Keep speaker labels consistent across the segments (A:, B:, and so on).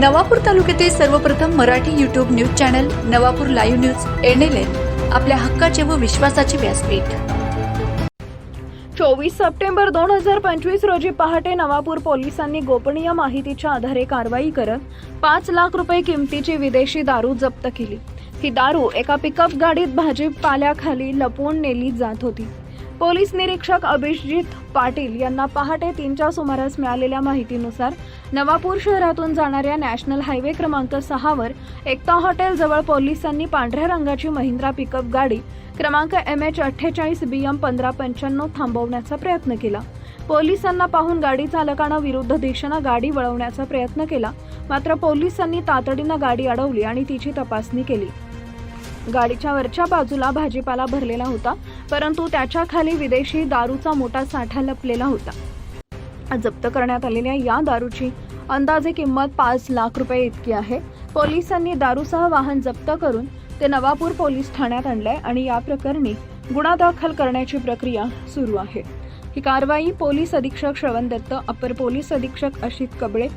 A: नवापूर तालुक्यातील सर्वप्रथम Marathi YouTube news channel Navapur live news NLN आपल्या हक्काचे व विश्वासाचे व्यासपीठ.
B: चोवीस सप्टेंबर दोन हजार पंचवीस रोजी पहाटे नवापूर पोलिसांनी गोपनीय माहितीच्या आधारे कारवाई करत पाच लाख रुपये किमतीची विदेशी दारू जप्त केली. ही दारू एका पिकअप गाडीत भाजीपाल्याखाली लपवून नेली जात होती. पोलीस निरीक्षक अभिजित पाटील यांना पहाटे तीनच्या सुमारास मिळालेल्या माहितीनुसार नवापूर शहरातून जाणाऱ्या नॅशनल हायवे क्रमांक सहावर एकता हॉटेल जवळ पोलिसांनी पांढऱ्या रंगाची महिंद्रा पिकअप गाडी क्रमांक एम एच अठ्ठेचाळीस बी एम पंधरा पंच्याण्णव थांबवण्याचा प्रयत्न केला. पोलिसांना पाहून गाडी चालकानं विरुद्ध दिशेनं गाडी वळवण्याचा प्रयत्न केला. मात्र पोलिसांनी तातडीनं गाडी अडवली आणि तिची तपासणी केली. गाडीच्या वरच्या बाजूला भाजीपाला भरलेला होता परंतु त्याच्याखाली विदेशी दारूचा मोठा साठा लपलेला होता. जप्त करण्यात आलेल्या या दारूची अंदाजे किंमत पाच लाख रुपये इतकी आहे. पोलिसांनी दारूसह वाहन जप्त करून ते नवापूर पोलीस ठाण्यात आणलंय आणि या प्रकरणी गुन्हा दाखल करण्याची प्रक्रिया सुरू आहे. ही कारवाई पोलीस अधीक्षक श्रवण दत्त अपर पोलीस अधीक्षक अशित कबळे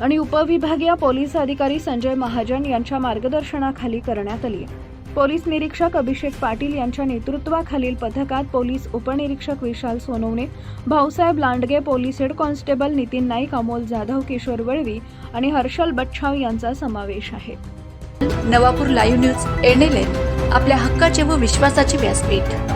B: आणि उपविभागीय पोलीस अधिकारी संजय महाजन यांच्या मार्गदर्शनाखाली करण्यात आली आहे. पोलीस निरीक्षक अभिषेक पाटील यांच्या नेतृत्वाखालील पथकात पोलीस उपनिरीक्षक Vishal Sonawane Bhausaheb Landge police head constable Nitin Naik Amol Jadhav Kishor Valvi आणि हर्षल बच्छाव यांचा समावेश आहे.
A: नवापूर लाईव्ह न्यूज एनएलएन आपल्या हक्काचे व विश्वासाचे व्यासपीठ.